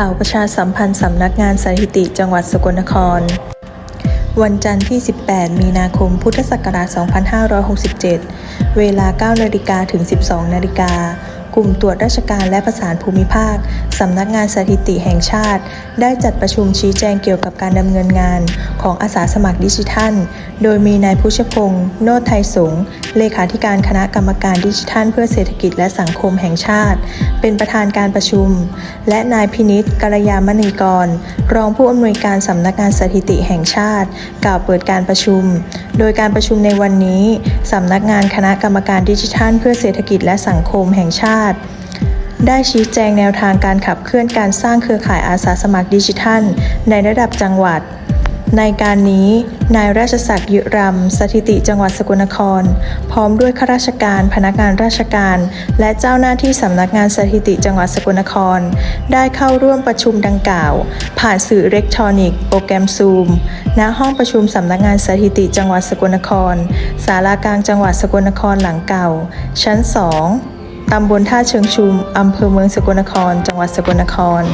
ข่าวประชาสัมพันธ์สำนักงานสถิติจังหวัดสกลนคร วันจันทร์ที่ 18 มีนาคม พุทธศักราช 2567 เวลา 9 นาฬิกาถึง 12 นาฬิกา กลุ่มตรวจราชการและประสานภูมิภาค สำนักงานสถิติแห่งชาติ ได้จัดประชุมชี้แจงเกี่ยวกับการดำเนินงานของอาสาสมัครดิจิทัล โดยมีนายพุชพงศ์โนตไทยสงเลขาธิการคณะกรรมการดิจิทัล เพื่อเศรษฐกิจและสังคมแห่งชาติ เป็นประธานการประชุม และนายพินิษกัลยามณีกร รองผู้อำนวยการสำนักงานสถิติแห่งชาติ กล่าวเปิดการประชุม โดยการประชุมในวันนี้สำนักงานคณะกรรมการดิจิทัล เพื่อเศรษฐกิจและสังคมแห่งชาติ ได้ชี้แจงแนวทางการขับเคลื่อนการสร้างเครือข่ายอาสาสมัครดิจิทัล ในระดับจังหวัด ในการนี้นายราชศักดิ์ยุรำสถิติจังหวัดสกลนคร พร้อมด้วยข้าราชการพนักงานราชการ และเจ้าหน้าที่สำนักงานสถิติจังหวัดสกลนคร ได้เข้าร่วมประชุมดังกล่าว ผ่านสื่ออิเล็กทรอนิกส์โปรแกรมซูมณห้องประชุมสำนักงานสถิติจังหวัดสกลนครศาลากลางจังหวัดสกลนครหลังเก่า ชั้น 2ตำบลท่าเชิงชุมอำเภอเมืองสกลนคร จังหวัดสกลนคร